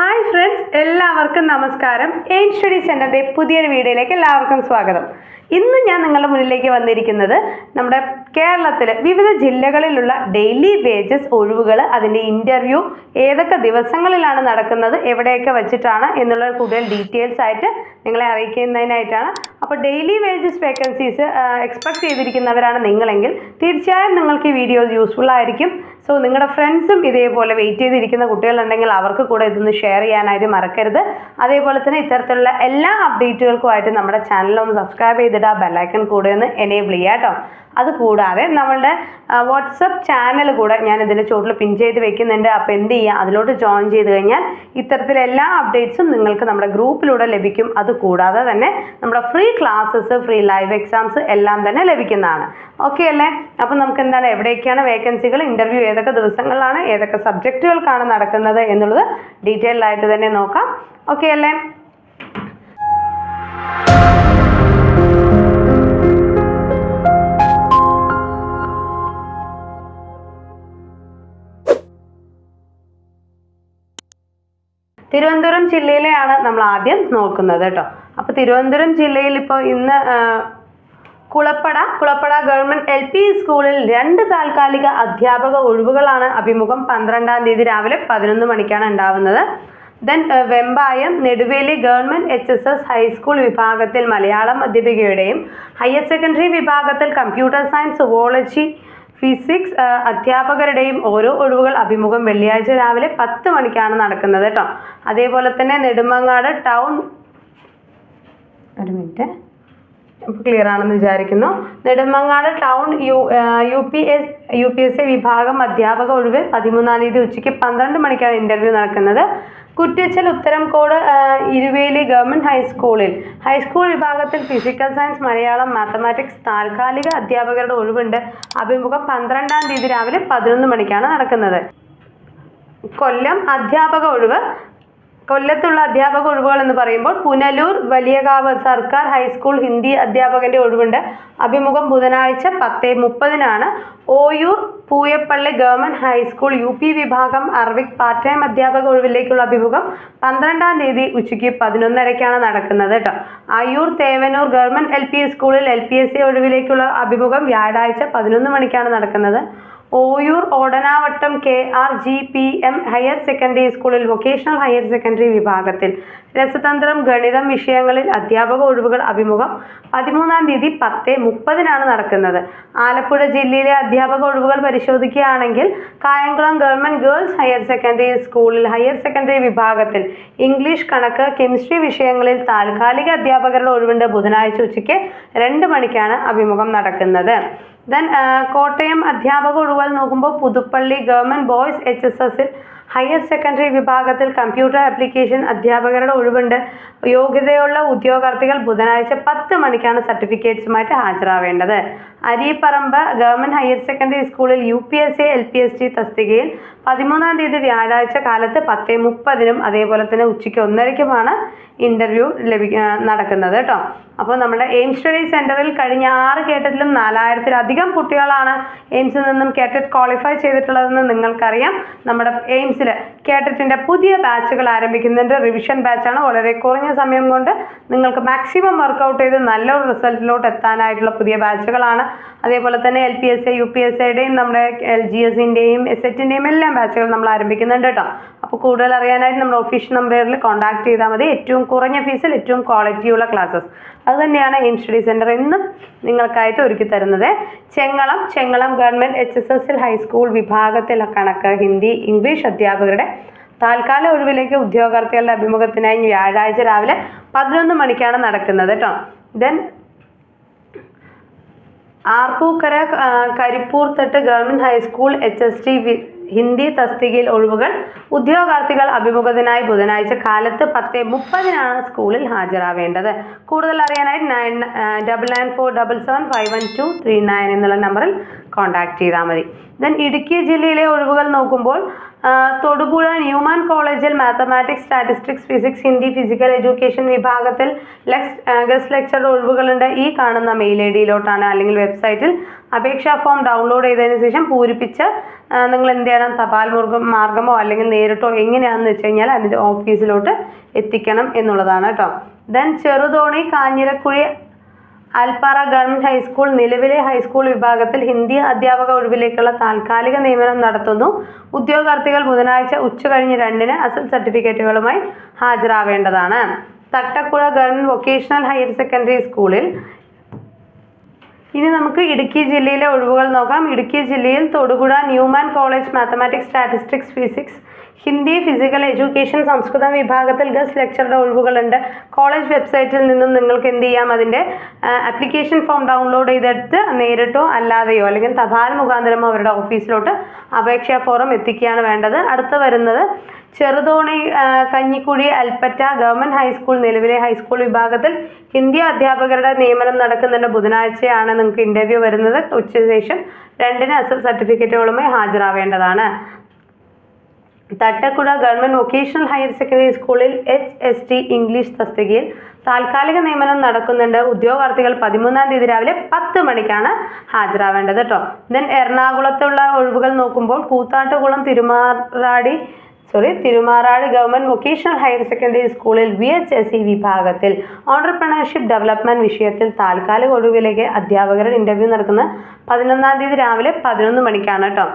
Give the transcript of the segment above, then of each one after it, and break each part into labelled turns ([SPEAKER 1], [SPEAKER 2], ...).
[SPEAKER 1] hi friends എല്ലാവർക്കും നമസ്കാരം aim study സെൻ്ററിൻ്റെ പുതിയൊരു വീഡിയോയിലേക്ക് എല്ലാവർക്കും സ്വാഗതം ഇന്ന് ഞാൻ നിങ്ങളുടെ മുന്നിലേക്ക് വന്നിരിക്കുന്നത് നമ്മുടെ കേരളത്തിലെ വിവിധ ജില്ലകളിലുള്ള ഡെയിലി വേജസ് ഒഴിവുകൾ അതിൻ്റെ ഇൻ്റർവ്യൂ ഏതൊക്കെ ദിവസങ്ങളിലാണ് നടക്കുന്നത് എവിടെയൊക്കെ വെച്ചിട്ടാണ് എന്നുള്ള കൂടുതൽ ഡീറ്റെയിൽസ് ആയിട്ട് നിങ്ങളെ അറിയിക്കുന്നതിനായിട്ടാണ് അപ്പോൾ ഡെയിലി വേജസ് വേക്കൻസീസ് എക്സ്പെക്ട് ചെയ്തിരിക്കുന്നവരാണ് നിങ്ങളെങ്കിൽ തീർച്ചയായും നിങ്ങൾക്ക് ഈ വീഡിയോസ് യൂസ്ഫുൾ ആയിരിക്കും സോ നിങ്ങളുടെ ഫ്രണ്ട്സും ഇതേപോലെ വെയിറ്റ് ചെയ്തിരിക്കുന്ന കുട്ടികളുണ്ടെങ്കിൽ അവർക്ക് കൂടെ ഇതൊന്ന് ഷെയർ ചെയ്യാനായിട്ട് മറക്കരുത് അതേപോലെ തന്നെ ഇത്തരത്തിലുള്ള എല്ലാ അപ്ഡേറ്റുകൾക്കുമായിട്ട് നമ്മുടെ ചാനലൊന്ന് സബ്സ്ക്രൈബ് ചെയ്തിട്ട് ആ ബെല്ലൈക്കൺ കൂടെ ഒന്ന് എനേബിൾ ചെയ്യാം കേട്ടോ അതുകൂടാതെ നമ്മളുടെ വാട്സപ്പ് ചാനൽ കൂടെ ഞാൻ ഇതിൻ്റെ ചുവട്ടിൽ പിൻ ചെയ്ത് വെക്കുന്നുണ്ട് അപ്പോൾ എന്ത് ചെയ്യുക അതിലോട്ട് ജോയിൻ ചെയ്ത് കഴിഞ്ഞാൽ ഇത്തരത്തിലെല്ലാ അപ്ഡേറ്റ്സും നിങ്ങൾക്ക് നമ്മുടെ ഗ്രൂപ്പിലൂടെ ലഭിക്കും അതുകൂടാതെ തന്നെ നമ്മുടെ free classes free live exams എല്ലാം തന്നെ ലഭിക്കുന്നതാണ് ഓക്കെ അല്ലേ അപ്പം നമുക്ക് എന്താണ് എവിടെയൊക്കെയാണ് വേക്കൻസികൾ ഇൻ്റർവ്യൂ ഏതൊക്കെ ദിവസങ്ങളിലാണ് ഏതൊക്കെ സബ്ജക്റ്റുകൾക്കാണ് നടക്കുന്നത് എന്നുള്ളത് ഡീറ്റെയിൽഡ് ആയിട്ട് തന്നെ നോക്കാം ഓക്കെ അല്ലേ തിരുവനന്തപുരം ജില്ലയിലെയാണ് നമ്മൾ ആദ്യം നോക്കുന്നത് കേട്ടോ അപ്പോൾ തിരുവനന്തപുരം ജില്ലയിൽ ഇപ്പോൾ ഇന്ന് Kulappada Kulappada government L P സ്കൂളിൽ രണ്ട് താൽക്കാലിക അധ്യാപക ഒഴിവുകളാണ് അഭിമുഖം പന്ത്രണ്ടാം തീയതി രാവിലെ പതിനൊന്ന് മണിക്കാണ് ഉണ്ടാവുന്നത് then Vembayam Neduveli government H S S high school വിഭാഗത്തിൽ മലയാളം അധ്യാപികയുടെയും ഹയർ സെക്കൻഡറി വിഭാഗത്തിൽ കമ്പ്യൂട്ടർ സയൻസ് സുവോളജി ഫിസിക്സ് അധ്യാപകരുടെയും ഓരോ ഒഴിവുകൾ അഭിമുഖം വെള്ളിയാഴ്ച രാവിലെ പത്ത് മണിക്കാണ് നടക്കുന്നത് കേട്ടോ അതേപോലെ തന്നെ നെടുമങ്ങാട് ടൗൺ ഒരു മിനിറ്റ് ക്ലിയർ ആണെന്ന് വിചാരിക്കുന്നു Nedumangad town U U P S U P S A വിഭാഗം അധ്യാപക ഒഴിവ് പതിമൂന്നാം തീയതി ഉച്ചയ്ക്ക് പന്ത്രണ്ട് മണിക്കാണ് ഇൻ്റർവ്യൂ നടക്കുന്നത് കുറ്റിച്ചൽ ഉത്തരംകോട് ഇരുവേലി ഗവൺമെൻറ് ഹൈസ്കൂളിൽ ഹൈസ്കൂൾ വിഭാഗത്തിൽ ഫിസിക്കൽ സയൻസ് മലയാളം മാത്തമാറ്റിക്സ് താൽക്കാലിക അധ്യാപകരുടെ ഒഴിവുണ്ട് അഭിമുഖം പന്ത്രണ്ടാം തീയതി രാവിലെ പതിനൊന്ന് മണിക്കാണ് നടക്കുന്നത് കൊല്ലം അധ്യാപക ഒഴിവ് കൊല്ലത്തുള്ള അധ്യാപക ഒഴിവുകൾ എന്ന് പറയുമ്പോൾ പുനലൂർ വലിയകാവ് സർക്കാർ ഹൈസ്കൂൾ ഹിന്ദി അധ്യാപകന്റെ ഒഴിവുണ്ട് അഭിമുഖം ബുധനാഴ്ച പത്ത് മുപ്പതിനാണ് Oyoor Pooyappally government high school U P വിഭാഗം അർവിക് പാർട്ട് ടൈം അധ്യാപക ഒഴിവിലേക്കുള്ള അഭിമുഖം പന്ത്രണ്ടാം തീയതി ഉച്ചയ്ക്ക് പതിനൊന്നരക്കാണ് നടക്കുന്നത് കേട്ടോ Ayyoor Thevannoor government L P സ്കൂളിൽ എൽ പി എസ് സി ഒഴിവിലേക്കുള്ള അഭിമുഖം വ്യാഴാഴ്ച പതിനൊന്ന് മണിക്കാണ് നടക്കുന്നത് Oyoor Odanavattom K R G P M higher secondary സ്കൂളിൽ വൊക്കേഷണൽ ഹയർ സെക്കൻഡറി വിഭാഗത്തിൽ രസതന്ത്രം ഗണിതം വിഷയങ്ങളിൽ അധ്യാപക ഒഴിവുകൾ അഭിമുഖം പതിമൂന്നാം തീയതി പത്ത് മുപ്പതിനാണ് നടക്കുന്നത് ആലപ്പുഴ ജില്ലയിലെ അധ്യാപക ഒഴിവുകൾ പരിശോധിക്കുകയാണെങ്കിൽ Kayamkulam government girls higher secondary സ്കൂളിൽ ഹയർ സെക്കൻഡറി വിഭാഗത്തിൽ ഇംഗ്ലീഷ് കണക്ക് കെമിസ്ട്രി വിഷയങ്ങളിൽ താൽക്കാലിക അധ്യാപകരുടെ ഒഴിവുണ്ട് ബുധനാഴ്ച ഉച്ചയ്ക്ക് രണ്ട് മണിക്കാണ് അഭിമുഖം നടക്കുന്നത് ദെൻ uh, കോട്ടയം അധ്യാപക ഒഴിവുകൾ നോക്കുമ്പോൾ Puthuppally government boys H S എസിൽ ഹയർ സെക്കൻഡറി വിഭാഗത്തിൽ കമ്പ്യൂട്ടർ ആപ്ലിക്കേഷൻ അധ്യാപകരുടെ ഒഴിവുണ്ട് യോഗ്യതയുള്ള ഉദ്യോഗാർത്ഥികൾ ബുധനാഴ്ച പത്ത് മണിക്കാണ് സർട്ടിഫിക്കറ്റ്സുമായിട്ട് ഹാജരാവേണ്ടത് അരിപ്പറമ്പ് ഗവൺമെൻറ് ഹയർ സെക്കൻഡറി സ്കൂളിൽ U P S C L P S T തസ്തികയിൽ പതിമൂന്നാം തീയതി വ്യാഴാഴ്ച കാലത്ത് പത്തേ മുപ്പതിനും അതേപോലെ തന്നെ ഉച്ചയ്ക്ക് ഒന്നരയ്ക്കുമാണ് ഇൻ്റർവ്യൂ ലഭിക്ക നടക്കുന്നത് കേട്ടോ അപ്പോൾ നമ്മുടെ എയിംസ് സ്റ്റഡി സെൻറ്ററിൽ കഴിഞ്ഞ ആറ് കേട്ടത്തിലും നാലായിരത്തിലധികം കുട്ടികളാണ് എയിംസിൽ നിന്നും കേട്ടറ്റ് ക്വാളിഫൈ ചെയ്തിട്ടുള്ളതെന്ന് നിങ്ങൾക്കറിയാം നമ്മുടെ എയിംസിൽ കേട്ടറ്റിൻ്റെ പുതിയ ബാച്ചുകൾ ആരംഭിക്കുന്നുണ്ട് റിവിഷൻ ബാച്ചാണ് വളരെ കുറഞ്ഞ സമയം കൊണ്ട് നിങ്ങൾക്ക് മാക്സിമം വർക്കൗട്ട് ചെയ്ത് നല്ലൊരു റിസൾട്ടിലോട്ട് എത്താനായിട്ടുള്ള പുതിയ ബാച്ചുകളാണ് അതേപോലെ തന്നെ L P S A U P S എയുടെയും നമ്മുടെ എൽ ജി എസിൻ്റെയും എസ് എറ്റിൻ്റെയും എല്ലാം ബാച്ചുകൾ നമ്മൾ ആരംഭിക്കുന്നുണ്ട് കേട്ടോ അപ്പോൾ കൂടുതൽ അറിയാനായിട്ട് നമ്മുടെ ഓഫീഷ്യൽ നമ്പറിൽ കോൺടാക്ട് ചെയ്താൽ മതി ഏറ്റവും കുറഞ്ഞ ഫീസിൽ ഏറ്റവും ക്വാളിറ്റിയുള്ള ക്ലാസ്സസ് അതുതന്നെയാണ് എയിം സ്റ്റഡി സെൻറ്റർ എന്നും നിങ്ങൾക്കായിട്ട് ഒരുക്കി തരുന്നത് Chengalam Chengalam government H S S L high school വിഭാഗത്തിലെ കണക്ക് ഹിന്ദി ഇംഗ്ലീഷ് അധ്യാപകരുടെ താൽക്കാല ഒഴിവിലേക്ക് ഉദ്യോഗാർത്ഥികളുടെ അഭിമുഖത്തിനായി വ്യാഴാഴ്ച രാവിലെ പതിനൊന്ന് മണിക്കാണ് നടക്കുന്നത് കേട്ടോ ദെൻ ആർപ്പൂക്കര തട്ട് government high school H S T Hindi തസ്തികയിൽ ഒഴിവുകൾ ഉദ്യോഗാർത്ഥികൾ അഭിമുഖത്തിനായി ബുധനാഴ്ച കാലത്ത് പത്ത് മുപ്പതിനാണ് സ്കൂളിൽ ഹാജരാവേണ്ടത് കൂടുതൽ അറിയാനായി nine double nine four double seven five one two three nine എന്നുള്ള നമ്പറിൽ കോൺടാക്ട് ചെയ്താൽ മതി ദെൻ ഇടുക്കി ജില്ലയിലെ ഒഴിവുകൾ നോക്കുമ്പോൾ തൊടുപുഴ ന്യൂമാൻ കോളേജിൽ mathematics statistics physics Hindi physical education വിഭാഗത്തിൽ ലെക്സ് ഗസ്റ്റ് ലെക്ചർ ഒഴിവുകളുണ്ട് ഈ കാണുന്ന മെയിൽ ഐ ഡിയിലോട്ടാണ് അല്ലെങ്കിൽ വെബ്സൈറ്റിൽ അപേക്ഷാ ഫോം ഡൗൺലോഡ് ചെയ്തതിന് ശേഷം പൂരിപ്പിച്ച് നിങ്ങൾ എന്ത് ചെയ്യണം തപാൽ മുർഗം മാർഗമോ അല്ലെങ്കിൽ നേരിട്ടോ എങ്ങനെയാണെന്ന് വെച്ച് കഴിഞ്ഞാൽ അതിൻ്റെ ഓഫീസിലോട്ട് എത്തിക്കണം എന്നുള്ളതാണ് കേട്ടോ then Cheruthoni Kanjirakuzhi Alpara government high school നിലവിലെ ഹൈസ്കൂൾ വിഭാഗത്തിൽ ഹിന്ദി അധ്യാപക ഒഴിവിലേക്കുള്ള താൽക്കാലിക നിയമനം നടത്തുന്നു ഉദ്യോഗാർത്ഥികൾ ബുധനാഴ്ച ഉച്ച കഴിഞ്ഞ് രണ്ടിന് അസൽ സർട്ടിഫിക്കറ്റുകളുമായി ഹാജരാവേണ്ടതാണ് Thattakuzha government vocational higher secondary സ്കൂളിൽ ഇനി നമുക്ക് ഇടുക്കി ജില്ലയിലെ ഒഴിവുകൾ നോക്കാം ഇടുക്കി ജില്ലയിൽ Thodupuzha Newman college mathematics statistics physics Hindi physical education സംസ്കൃതം വിഭാഗത്തിൽ ഗസ്റ്റ് ലെക്ചറുടെ ഒഴിവുകളുണ്ട് കോളേജ് വെബ്സൈറ്റിൽ നിന്നും നിങ്ങൾക്ക് എന്ത് ചെയ്യാം അതിൻ്റെ ആപ്ലിക്കേഷൻ ഫോം ഡൗൺലോഡ് ചെയ്തെടുത്ത് നേരിട്ടോ അല്ലാതെയോ അല്ലെങ്കിൽ തപാൽ മുഖാന്തരമോ അവരുടെ ഓഫീസിലോട്ട് അപേക്ഷാ ഫോറം എത്തിക്കുകയാണ് വേണ്ടത് അടുത്ത് വരുന്നത് ചെറുതോണി കഞ്ഞിക്കുഴി അൽപ്പറ്റ ഗവൺമെൻറ് ഹൈസ്കൂൾ നിലവിലെ ഹൈസ്കൂൾ വിഭാഗത്തിൽ ഹിന്ദി അധ്യാപകരുടെ നിയമനം നടക്കുന്നുണ്ട് ബുധനാഴ്ചയാണ് നിങ്ങൾക്ക് ഇൻ്റർവ്യൂ വരുന്നത് ഉച്ചശേഷം രണ്ടിന് അസൽ സർട്ടിഫിക്കറ്റുകളുമായി ഹാജരാവേണ്ടതാണ് Thattakuzha government vocational higher secondary സ്കൂളിൽ എച്ച് എസ് ടി ഇംഗ്ലീഷ് തസ്തികയിൽ താൽക്കാലിക നിയമനം നടക്കുന്നുണ്ട് ഉദ്യോഗാർത്ഥികൾ പതിമൂന്നാം തീയതി രാവിലെ പത്ത് മണിക്കാണ് ഹാജരാവേണ്ടത് കേട്ടോ ദെൻ എറണാകുളത്തുള്ള ഒഴിവുകൾ നോക്കുമ്പോൾ Koothattukulam Thirumaradi sorry Thirumarad government vocational higher secondary സ്കൂളിൽ വി എച്ച് എസ് സി വിഭാഗത്തിൽ ഓണ്ടർപ്രണർഷിപ്പ് ഡെവലപ്മെന്റ് വിഷയത്തിൽ താൽക്കാലിക ഒഴിവിലേക്ക് അധ്യാപകരുടെ ഇന്റർവ്യൂ നടക്കുന്നത് പതിനൊന്നാം തീയതി രാവിലെ പതിനൊന്ന് മണിക്കാണ് കേട്ടോ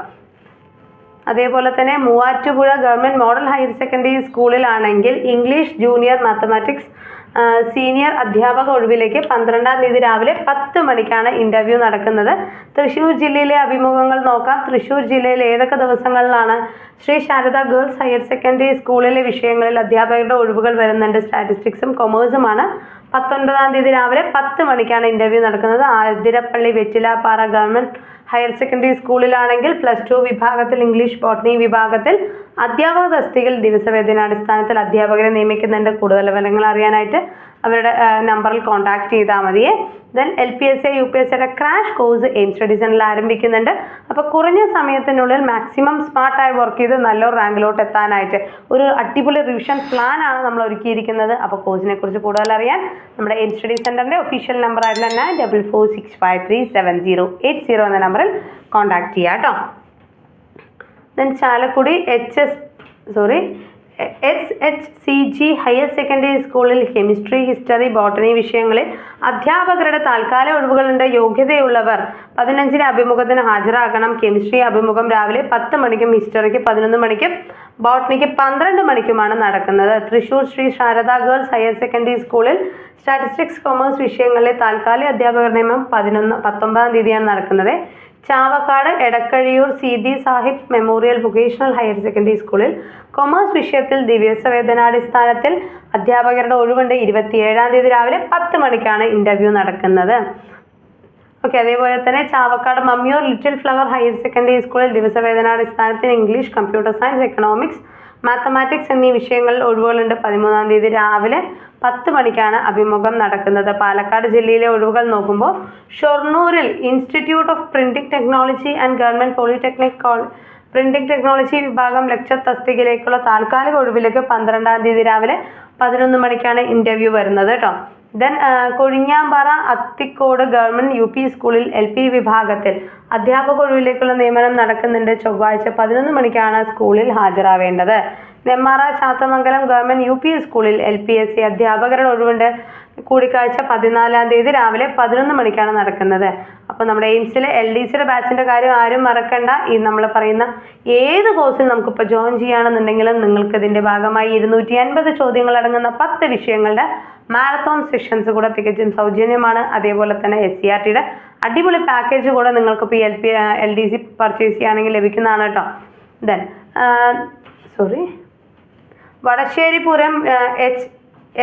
[SPEAKER 1] അതേപോലെ തന്നെ Muvattupuzha government model higher secondary സ്കൂളിലാണെങ്കിൽ ഇംഗ്ലീഷ് ജൂനിയർ മാത്തമാറ്റിക്സ് സീനിയർ അധ്യാപക ഒഴിവിലേക്ക് പന്ത്രണ്ടാം തീയതി രാവിലെ പത്ത് മണിക്കാണ് ഇൻ്റർവ്യൂ നടക്കുന്നത് തൃശ്ശൂർ ജില്ലയിലെ അഭിമുഖങ്ങൾ നോക്കാം തൃശ്ശൂർ ജില്ലയിൽ ഏതൊക്കെ ദിവസങ്ങളിലാണ് Shri Sharada girls higher secondary സ്കൂളിലെ വിഷയങ്ങളിൽ അധ്യാപകരുടെ ഒഴിവുകൾ വരുന്നുണ്ട് സ്റ്റാറ്റിസ്റ്റിക്സും കൊമേഴ്സുമാണ് പത്തൊൻപതാം തീയതി രാവിലെ പത്ത് മണിക്കാണ് ഇൻ്റർവ്യൂ നടക്കുന്നത് Athirappilly Vettilappara government higher secondary സ്കൂളിലാണെങ്കിൽ പ്ലസ് ടു വിഭാഗത്തിൽ ഇംഗ്ലീഷ് ബോട്ടണി വിഭാഗത്തിൽ അധ്യാപക തസ്തികയിൽ ദിവസവേതനാടിസ്ഥാനത്തിൽ അധ്യാപകരെ നിയമിക്കുന്നതിൻ്റെ കൂടുതൽ വിവരങ്ങൾ അറിയാനായിട്ട് അവരുടെ നമ്പറിൽ കോൺടാക്ട് ചെയ്താൽ മതിയെ then L P S C U P S സിയുടെ ക്രാഷ് കോഴ്സ് എയിംസ് ഡിവിഷനിൽ ആരംഭിക്കുന്നുണ്ട് അപ്പോൾ കുറഞ്ഞ സമയത്തിനുള്ളിൽ മാക്സിമം സ്മാർട്ടായി വർക്ക് ചെയ്ത് നല്ലൊരു റാങ്കിലോട്ട് എത്താനായിട്ട് ഒരു അടിപൊളി റിവിഷൻ പ്ലാനാണ് നമ്മൾ ഒരുക്കിയിരിക്കുന്നത് അപ്പോൾ കോഴ്സിനെ കുറിച്ച് കൂടുതൽ അറിയാൻ നമ്മുടെ എയിംസ് സ്റ്റഡി സെൻറ്ററിൻ്റെ ഒഫീഷ്യൽ നമ്പറായിട്ടുള്ള nine double four six five three seven zero eight zero എന്ന നമ്പറിൽ കോൺടാക്ട് ചെയ്യാം കേട്ടോ then Chalakudy H S sorry S H C G higher secondary സ്കൂളിൽ കെമിസ്ട്രി ഹിസ്റ്ററി ബോട്ടണി വിഷയങ്ങളിൽ അധ്യാപകരുടെ താൽക്കാലിക ഒഴിവുകളുടെ യോഗ്യതയുള്ളവർ പതിനഞ്ചിന് അഭിമുഖത്തിന് ഹാജരാക്കണം കെമിസ്ട്രി അഭിമുഖം രാവിലെ പത്ത് മണിക്കും ഹിസ്റ്ററിക്ക് പതിനൊന്ന് മണിക്കും ബോട്ടണിക്ക് പന്ത്രണ്ട് മണിക്കുമാണ് നടക്കുന്നത് Thrissur Shri Sharada girls higher secondary സ്കൂളിൽ സ്റ്റാറ്റിസ്റ്റിക്സ് കൊമേഴ്സ് വിഷയങ്ങളിലെ താൽക്കാലിക അധ്യാപകർ നിയമം പതിനൊന്ന് പത്തൊമ്പതാം തീയതിയാണ് നടക്കുന്നത് Chavakkad Edakkazhiyur Seethi Sahib memorial vocational higher secondary സ്കൂളിൽ കൊമേഴ്സ് വിഷയത്തിൽ ദിവ്യസവേതനാടിസ്ഥാനത്തിൽ അധ്യാപകരുടെ ഒഴിവുണ്ട് ഇരുപത്തിയേഴാം തീയതി രാവിലെ പത്ത് മണിക്കാണ് ഇൻ്റർവ്യൂ നടക്കുന്നത് ഓക്കെ അതേപോലെ തന്നെ Chavakkad Mammiyur little flower higher secondary സ്കൂളിൽ ദിവസവേതനാടിസ്ഥാനത്തിൽ English computer science economics mathematics എന്നീ വിഷയങ്ങളിൽ ഒഴിവുകളുണ്ട് പതിമൂന്നാം തീയതി രാവിലെ പത്ത് മണിക്കാണ് അഭിമുഖം നടക്കുന്നത് പാലക്കാട് ജില്ലയിലെ ഒഴിവുകൾ നോക്കുമ്പോൾ ഷൊർണൂരിൽ institute of printing technology and government polytechnic college printing technology വിഭാഗം ലക്ഷ തസ്തികയിലേക്കുള്ള താൽക്കാലിക ഒഴിവിലേക്ക് പന്ത്രണ്ടാം തീയതി രാവിലെ പതിനൊന്ന് മണിക്കാണ് ഇൻ്റർവ്യൂ വരുന്നത് കേട്ടോ then uh, Kozhinjampara Athikode government U P സ്കൂളിൽ എൽ പി വിഭാഗത്തിൽ അധ്യാപക ഒഴിവിലേക്കുള്ള നിയമനം നടക്കുന്നുണ്ട് ചൊവ്വാഴ്ച പതിനൊന്ന് മണിക്കാണ് സ്കൂളിൽ ഹാജരാവേണ്ടത് Nemmara Chathamangalam government U P സ്കൂളിൽ എൽ പി എസ് സി അധ്യാപകരുടെ ഒഴിവുണ്ട് കൂടിക്കാഴ്ച പതിനാലാം തീയതി രാവിലെ പതിനൊന്ന് മണിക്കാണ് നടക്കുന്നത് അപ്പോൾ നമ്മുടെ എയിംസിലെ എൽ ഡി സിയുടെ ബാച്ചിൻ്റെ കാര്യം ആരും മറക്കണ്ട ഈ നമ്മൾ പറയുന്ന ഏത് കോഴ്സിൽ നമുക്കിപ്പോൾ ജോയിൻ ചെയ്യുകയാണെന്നുണ്ടെങ്കിലും നിങ്ങൾക്ക് ഇതിൻ്റെ ഭാഗമായി ഇരുന്നൂറ്റി അൻപത് ചോദ്യങ്ങൾ അടങ്ങുന്ന പത്ത് വിഷയങ്ങളുടെ മാരത്തോൺ സെഷൻസ് കൂടെ തികച്ചും സൗജന്യമാണ് അതേപോലെ തന്നെ എസ് സി e ആർ ടിയുടെ അടിപൊളി പാക്കേജ് കൂടെ നിങ്ങൾക്ക് ഇപ്പോൾ L P L D C purchase ചെയ്യുകയാണെങ്കിൽ ലഭിക്കുന്നതാണ് കേട്ടോ then sorry Vadasseripuram H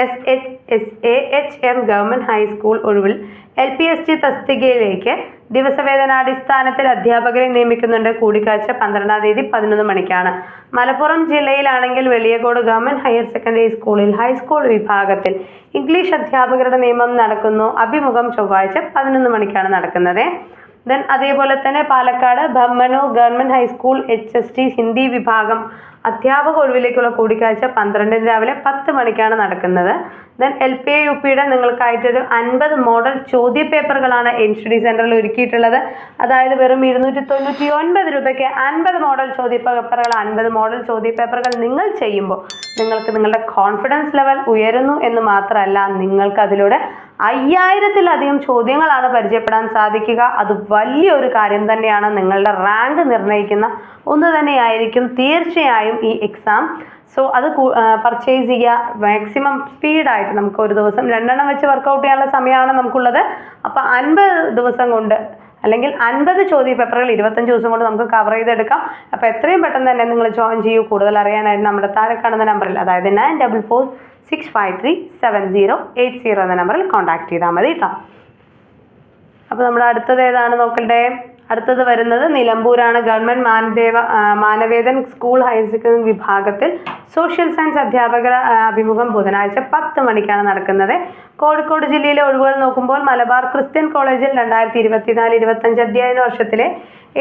[SPEAKER 1] S H S A H M government high school ഒഴിവിൽ എൽ പി എസ് ടി തസ്തികയിലേക്ക് ദിവസവേതനാടിസ്ഥാനത്തിൽ അധ്യാപകരെ നിയമിക്കുന്നുണ്ട് കൂടിക്കാഴ്ച പന്ത്രണ്ടാം തീയതി പതിനൊന്ന് മണിക്കാണ് മലപ്പുറം ജില്ലയിലാണെങ്കിൽ വെളിയകോട് ഗവൺമെൻറ് ഹയർ സെക്കൻഡറി സ്കൂളിൽ ഹൈസ്കൂൾ വിഭാഗത്തിൽ ഇംഗ്ലീഷ് അധ്യാപകരുടെ നിയമം നടക്കുന്നു അഭിമുഖം ചൊവ്വാഴ്ച പതിനൊന്ന് മണിക്കാണ് നടക്കുന്നത് ദെൻ അതേപോലെ തന്നെ Palakkad Bammanur government high school H S T Hindi വിഭാഗം അധ്യാപക ഒഴിവിലേക്കുള്ള കൂടിക്കാഴ്ച പന്ത്രണ്ടിന് രാവിലെ പത്ത് മണിക്കാണ് നടക്കുന്നത് ദെൻ എൽ പി യു പിയുടെ നിങ്ങൾക്കായിട്ടൊരു അൻപത് മോഡൽ ചോദ്യ പേപ്പറുകളാണ് സ്റ്റഡി സെൻറ്ററിൽ ഒരുക്കിയിട്ടുള്ളത് അതായത് വെറും ഇരുന്നൂറ്റി തൊണ്ണൂറ്റി ഒൻപത് രൂപയ്ക്ക് അൻപത് മോഡൽ ചോദ്യ പേപ്പറുകൾ അൻപത് മോഡൽ ചോദ്യ പേപ്പറുകൾ നിങ്ങൾ ചെയ്യുമ്പോൾ നിങ്ങൾക്ക് നിങ്ങളുടെ കോൺഫിഡൻസ് ലെവൽ ഉയരുന്നു എന്ന് മാത്രമല്ല നിങ്ങൾക്ക് അതിലൂടെ അയ്യായിരത്തിലധികം ചോദ്യങ്ങളാണ് പരിചയപ്പെടാൻ സാധിക്കുക അത് വലിയൊരു കാര്യം തന്നെയാണ് നിങ്ങളുടെ റാങ്ക് നിർണ്ണയിക്കുന്ന ഒന്ന് തന്നെയായിരിക്കും തീർച്ചയായും ഈ എക്സാം സോ അത് പർച്ചേസ് ചെയ്യുക മാക്സിമം സ്പീഡായിട്ട് നമുക്ക് ഒരു ദിവസം രണ്ടെണ്ണം വെച്ച് വർക്കൗട്ട് ചെയ്യാനുള്ള സമയമാണ് നമുക്കുള്ളത് അപ്പോൾ അൻപത് ദിവസം കൊണ്ട് അല്ലെങ്കിൽ അൻപത് ചോദ്യ പേപ്പറുകൾ ഇരുപത്തഞ്ച് ദിവസം കൊണ്ട് നമുക്ക് കവർ ചെയ്തെടുക്കാം അപ്പോൾ എത്രയും പെട്ടെന്ന് തന്നെ നിങ്ങൾ ജോയിൻ ചെയ്യൂ കൂടുതൽ അറിയാനായിട്ട് നമ്മുടെ താഴെ കാണുന്ന നമ്പറിൽ അതായത് nine double four six five three seven zero eight zero എന്ന നമ്പറിൽ കോൺടാക്ട് ചെയ്താൽ മതി കേട്ടോ അപ്പോൾ നമ്മുടെ അടുത്തത് ഏതാണ് നോക്കണ്ടേ അടുത്തത് വരുന്നത് നിലമ്പൂരാണ് government Manadeva Manavedan school higher secondary വിഭാഗത്തിൽ സോഷ്യൽ സയൻസ് അധ്യാപക അഭിമുഖം ബുധനാഴ്ച പത്ത് മണിക്കാണ് നടക്കുന്നത് കോഴിക്കോട് ജില്ലയിലെ ഒഴിവുകൾ നോക്കുമ്പോൾ മലബാർ ക്രിസ്ത്യൻ കോളേജിൽ രണ്ടായിരത്തി ഇരുപത്തിനാല് ഇരുപത്തഞ്ച് അധ്യയന വർഷത്തിലെ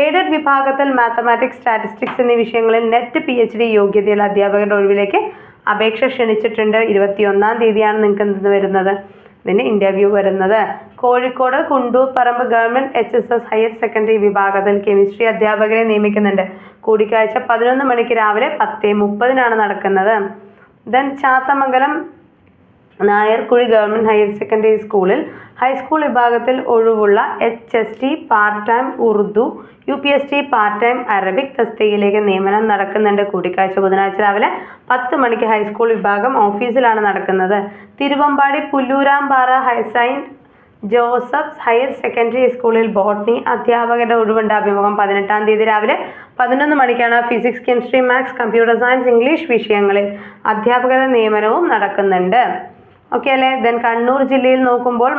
[SPEAKER 1] എയ്ഡഡ് വിഭാഗത്തിൽ മാത്തമാറ്റിക്സ് സ്റ്റാറ്റിസ്റ്റിക്സ് എന്നീ വിഷയങ്ങളിൽ നെറ്റ് പി എച്ച് ഡി യോഗ്യതയുള്ള അധ്യാപകരുടെ ഒഴിവിലേക്ക് അപേക്ഷ ക്ഷണിച്ചിട്ടുണ്ട് ഒന്നാം തീയതിയാണ് നിങ്ങൾക്ക് എന്തെന്ന് വരുന്നത് ഇതിന് ഇൻ്റർവ്യൂ വരുന്നത് Kozhikode Kundoor Paramb government H S S higher secondary വിഭാഗത്തിൽ കെമിസ്ട്രി അധ്യാപകരെ നിയമിക്കുന്നുണ്ട് കൂടിക്കാഴ്ച പതിനൊന്ന് മണിക്ക് രാവിലെ പത്തേ മുപ്പതിനാണ് നടക്കുന്നത് then Chathamangalam Nayarkuzhi government higher secondary സ്കൂളിൽ ഹൈസ്കൂൾ വിഭാഗത്തിൽ ഒഴിവുള്ള H S T part time Urdu U P S T part time Arabic തസ്തികയിലേക്ക് നിയമനം നടക്കുന്നുണ്ട് കൂടിക്കാഴ്ച ബുധനാഴ്ച രാവിലെ പത്ത് മണിക്ക് ഹൈസ്കൂൾ വിഭാഗം ഓഫീസിലാണ് നടക്കുന്നത് തിരുവമ്പാടി പുല്ലൂരാമ്പാറ ഹൈസൈൻ ജോസഫ് ഹയർ സെക്കൻഡറി സ്കൂളിൽ ബോട്ടണി അധ്യാപകരുടെ ഒഴിവുണ്ട് അഭിമുഖം പതിനെട്ടാം തീയതി രാവിലെ പതിനൊന്ന് മണിക്കാണ് physics chemistry maths computer science English വിഷയങ്ങളിൽ അധ്യാപകരുടെ നിയമനവും നടക്കുന്നുണ്ട് ഓക്കെ അല്ലേ ദെൻ കണ്ണൂർ ജില്ലയിൽ നോക്കുമ്പോൾ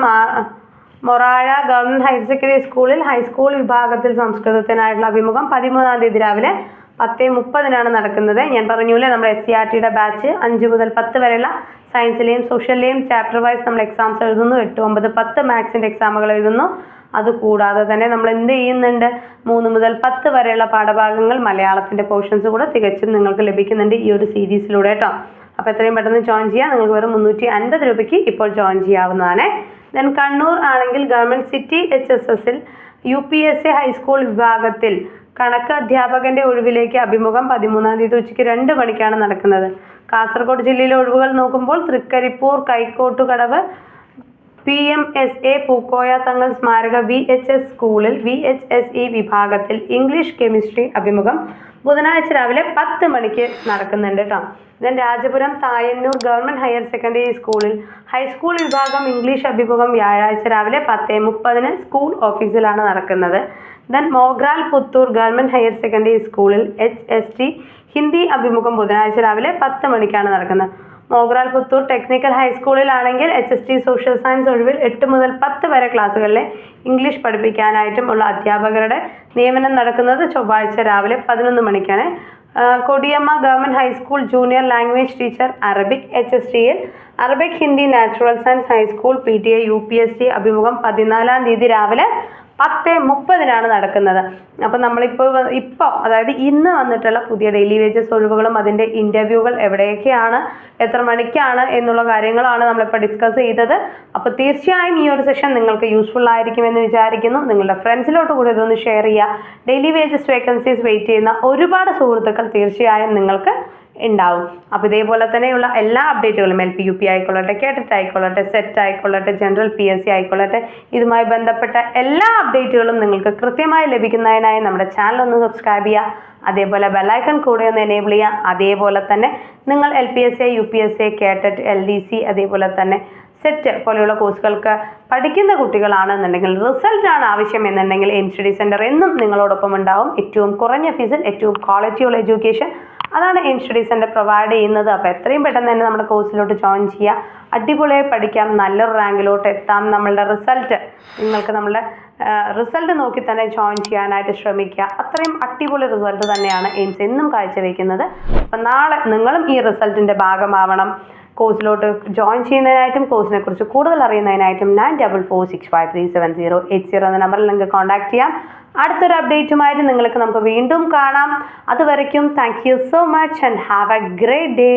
[SPEAKER 1] മൊറാഴ ഗവൺമെൻറ് ഹയർ സെക്കൻഡറി സ്കൂളിൽ ഹൈസ്കൂൾ വിഭാഗത്തിൽ സംസ്കൃതത്തിനായിട്ടുള്ള അഭിമുഖം പതിമൂന്നാം തീയതി രാവിലെ പത്ത് മുപ്പതിനാണ് നടക്കുന്നത് ഞാൻ പറഞ്ഞൂലേ നമ്മുടെ എസ് സി ആർ ടിയുടെ ബാച്ച് അഞ്ച് മുതൽ പത്ത് വരെയുള്ള സയൻസിലെയും സോഷ്യലിലെയും ചാപ്റ്റർ വൈസ് നമ്മൾ എക്സാംസ് എഴുതുന്നു എട്ട് ഒമ്പത് പത്ത് മാത്സിൻ്റെ എക്സാമുകൾ എഴുതുന്നു അതുകൂടാതെ തന്നെ നമ്മൾ എന്ത് ചെയ്യുന്നുണ്ട് മൂന്ന് മുതൽ പത്ത് വരെയുള്ള പാഠഭാഗങ്ങൾ മലയാളത്തിൻ്റെ പോർഷൻസ് കൂടെ തികച്ചും നിങ്ങൾക്ക് ലഭിക്കുന്നുണ്ട് ഈ ഒരു സീരീസിലൂടെ കേട്ടോ അപ്പോൾ എത്രയും പെട്ടെന്ന് ജോയിൻ ചെയ്യാം നിങ്ങൾക്ക് വെറും മുന്നൂറ്റി അൻപത് രൂപയ്ക്ക് ഇപ്പോൾ ജോയിൻ ചെയ്യാവുന്നതാണ് ദെൻ കണ്ണൂർ ആണെങ്കിൽ ഗവൺമെൻറ് സിറ്റി എച്ച് എസ് എസിൽ U P S A high school വിഭാഗത്തിൽ കണക്ക് അധ്യാപകന്റെ ഒഴിവിലേക്ക് അഭിമുഖം പതിമൂന്നാം തീയതി ഉച്ചയ്ക്ക് രണ്ട് മണിക്കാണ് നടക്കുന്നത് കാസർഗോഡ് ജില്ലയിലെ ഒഴിവുകൾ നോക്കുമ്പോൾ Thrikaripur Kaikottukadavu P M S A Pookoya Thangal സ്മാരക വി എച്ച് എസ് സ്കൂളിൽ വി എച്ച് എസ് ഇ വിഭാഗത്തിൽ ഇംഗ്ലീഷ് കെമിസ്ട്രി അഭിമുഖം ബുധനാഴ്ച രാവിലെ പത്ത് മണിക്ക് നടക്കുന്നുണ്ട് കേട്ടോ then Rajapuram Thayannur government higher secondary സ്കൂളിൽ ഹൈസ്കൂൾ വിഭാഗം ഇംഗ്ലീഷ് അഭിമുഖം വ്യാഴാഴ്ച രാവിലെ പത്ത് മുപ്പതിന് സ്കൂൾ ഓഫീസിലാണ് നടക്കുന്നത് then Mogral Puthur government higher secondary സ്കൂളിൽ എച്ച് എസ് ടി ഹിന്ദി അഭിമുഖം ബുധനാഴ്ച രാവിലെ പത്ത് മണിക്കാണ് നടക്കുന്നത് Mogral Puthur technical ഹൈസ്കൂളിലാണെങ്കിൽ H S T social science ഒഴിവിൽ എട്ട് മുതൽ പത്ത് വരെ ക്ലാസ്സുകളിലെ ഇംഗ്ലീഷ് പഠിപ്പിക്കാനായിട്ടും ഉള്ള അധ്യാപകരുടെ നിയമനം നടക്കുന്നത് ചൊവ്വാഴ്ച രാവിലെ പതിനൊന്ന് മണിക്കാണ് Kodiyamma government high school junior language teacher Arabic H S ടിയിൽ Arabic Hindi natural science high school P T A U P S T അഭിമുഖം പതിനാലാം തീയതി രാവിലെ പത്ത് മുപ്പതിനാണ് നടക്കുന്നത് അപ്പോൾ നമ്മളിപ്പോൾ ഇപ്പോൾ അതായത് ഇന്ന് വന്നിട്ടുള്ള പുതിയ ഡെയിലി വേജസ് ഒഴിവുകളും അതിൻ്റെ ഇൻ്റർവ്യൂകൾ എവിടെയൊക്കെയാണ് എത്ര മണിക്കാണ് എന്നുള്ള കാര്യങ്ങളാണ് നമ്മളിപ്പോൾ ഡിസ്കസ് ചെയ്തത് അപ്പോൾ തീർച്ചയായും ഈ ഒരു സെഷൻ നിങ്ങൾക്ക് യൂസ്ഫുൾ ആയിരിക്കും എന്ന് വിചാരിക്കുന്നു നിങ്ങളുടെ ഫ്രണ്ട്സിലോട്ട് കൂടി ഇതൊന്ന് ഷെയർ ചെയ്യുക ഡെയിലി വേജസ് വേക്കൻസീസ് വെയിറ്റ് ചെയ്യുന്ന ഒരുപാട് സുഹൃത്തുക്കൾ തീർച്ചയായും നിങ്ങൾക്ക് ഉണ്ടാവും അപ്പോൾ ഇതേപോലെ തന്നെയുള്ള എല്ലാ അപ്ഡേറ്റുകളും എൽ പി യു പി ആയിക്കൊള്ളട്ടെ കേട്ടിട്ട് ആയിക്കൊള്ളട്ടെ സെറ്റ് ആയിക്കൊള്ളട്ടെ ജനറൽ പി എസ് സി ആയിക്കൊള്ളട്ടെ ഇതുമായി ബന്ധപ്പെട്ട എല്ലാ അപ്ഡേറ്റുകളും നിങ്ങൾക്ക് കൃത്യമായി ലഭിക്കുന്നതിനായി നമ്മുടെ ചാനൽ ഒന്ന് സബ്സ്ക്രൈബ് ചെയ്യുക അതേപോലെ ബെല്ലൈക്കൺ കൂടെ ഒന്ന് എനേബിൾ ചെയ്യുക അതേപോലെ തന്നെ നിങ്ങൾ L P S A U P S A കേട്ടിട്ട് എൽ ഡി സി അതേപോലെ തന്നെ സെറ്റ് പോലെയുള്ള കോഴ്സുകൾക്ക് പഠിക്കുന്ന കുട്ടികളാണെന്നുണ്ടെങ്കിൽ റിസൾട്ടാണ് ആവശ്യം എന്നുണ്ടെങ്കിൽ എയിം സ്റ്റഡി സെൻറ്റർ എന്നും നിങ്ങളോടൊപ്പം ഉണ്ടാവും ഏറ്റവും കുറഞ്ഞ ഫീസിൽ ഏറ്റവും ക്വാളിറ്റിയുള്ള എഡ്യൂക്കേഷൻ അതാണ് എയിം സ്റ്റഡീസ് സെൻറ്റർ പ്രൊവൈഡ് ചെയ്യുന്നത് അപ്പോൾ എത്രയും പെട്ടെന്ന് തന്നെ നമ്മുടെ കോഴ്സിലോട്ട് ജോയിൻ ചെയ്യുക അടിപൊളിയായി പഠിക്കാം നല്ലൊരു റാങ്കിലോട്ട് എത്താം നമ്മളുടെ റിസൾട്ട് നിങ്ങൾക്ക് നമ്മളുടെ റിസൾട്ട് നോക്കി തന്നെ ജോയിൻ ചെയ്യാനായിട്ട് ശ്രമിക്കുക അത്രയും അടിപൊളി റിസൾട്ട് തന്നെയാണ് എയിംസ് എന്നും കാഴ്ചവെക്കുന്നത് അപ്പം നാളെ നിങ്ങളും ഈ റിസൾട്ടിൻ്റെ ഭാഗമാവണം കോഴ്സിലോട്ട് ജോയിൻ ചെയ്യുന്നതിനായിട്ടും കോഴ്സിനെ കുറിച്ച് കൂടുതൽ അറിയുന്നതിനായിട്ടും nine double four six five three seven zero eight zero എന്ന നമ്പറിൽ നിങ്ങൾക്ക് കോൺടാക്ട് ചെയ്യാം അടുത്തൊരു അപ്ഡേറ്റുമായിട്ട് നിങ്ങൾക്ക് നമുക്ക് വീണ്ടും കാണാം അതുവരയ്ക്കും thank you so much and have a great day